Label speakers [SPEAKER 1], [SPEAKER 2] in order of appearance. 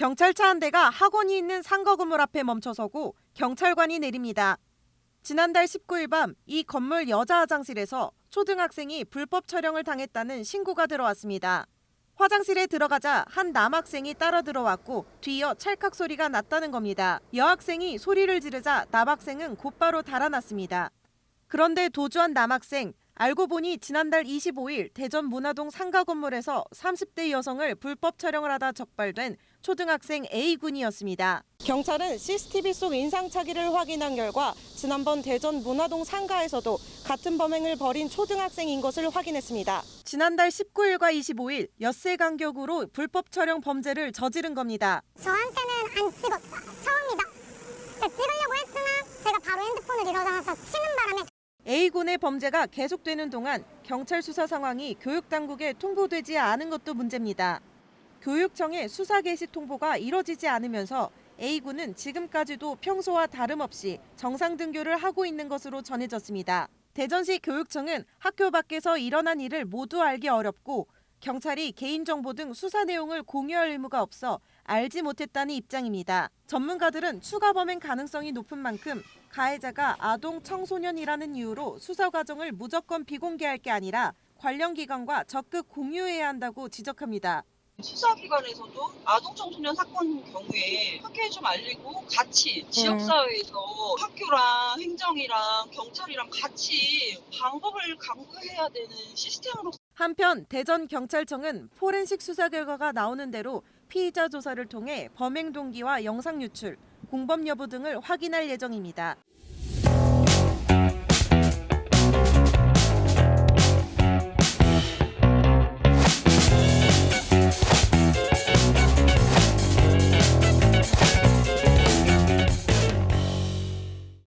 [SPEAKER 1] 경찰차 한 대가 학원이 있는 상가 건물 앞에 멈춰서고 경찰관이 내립니다. 지난달 19일 밤 이 건물 여자 화장실에서 초등학생이 불법 촬영을 당했다는 신고가 들어왔습니다. 화장실에 들어가자 한 남학생이 따라 들어왔고 뒤이어 찰칵 소리가 났다는 겁니다. 여학생이 소리를 지르자 남학생은 곧바로 달아났습니다. 그런데 도주한 남학생 알고 보니 지난달 25일 대전 문화동 상가 건물에서 30대 여성을 불법 촬영을 하다 적발된 초등학생 A군이었습니다. 경찰은 CCTV 속 인상착의를 확인한 결과 지난번 대전 문화동 상가에서도 같은 범행을 벌인 초등학생인 것을 확인했습니다. 지난달 19일과 25일 엿새 간격으로 불법 촬영 범죄를 저지른 겁니다.
[SPEAKER 2] 저한테는 안 찍었다. 처음이다. 그러니까 찍으려고 했으나 제가 바로 핸드폰을 일어나서 치는 바람에
[SPEAKER 1] A군의 범죄가 계속되는 동안 경찰 수사 상황이 교육 당국에 통보되지 않은 것도 문제입니다. 교육청의 수사 개시 통보가 이뤄지지 않으면서 A군은 지금까지도 평소와 다름없이 정상 등교를 하고 있는 것으로 전해졌습니다. 대전시 교육청은 학교 밖에서 일어난 일을 모두 알기 어렵고 경찰이 개인정보 등 수사 내용을 공유할 의무가 없어 알지 못했다는 입장입니다. 전문가들은 추가 범행 가능성이 높은 만큼 가해자가 아동 청소년이라는 이유로 수사 과정을 무조건 비공개할 게 아니라 관련 기관과 적극 공유해야 한다고 지적합니다.
[SPEAKER 3] 수사기관에서도 아동 청소년 사건 경우에 학교에 좀 알리고 같이 지역사회에서 학교랑 행정이랑 경찰이랑 같이 방법을 강구해야 되는 시스템으로
[SPEAKER 1] 한편 대전 경찰청은 포렌식 수사 결과가 나오는 대로 피의자 조사를 통해 범행 동기와 영상 유출, 공범 여부 등을 확인할 예정입니다.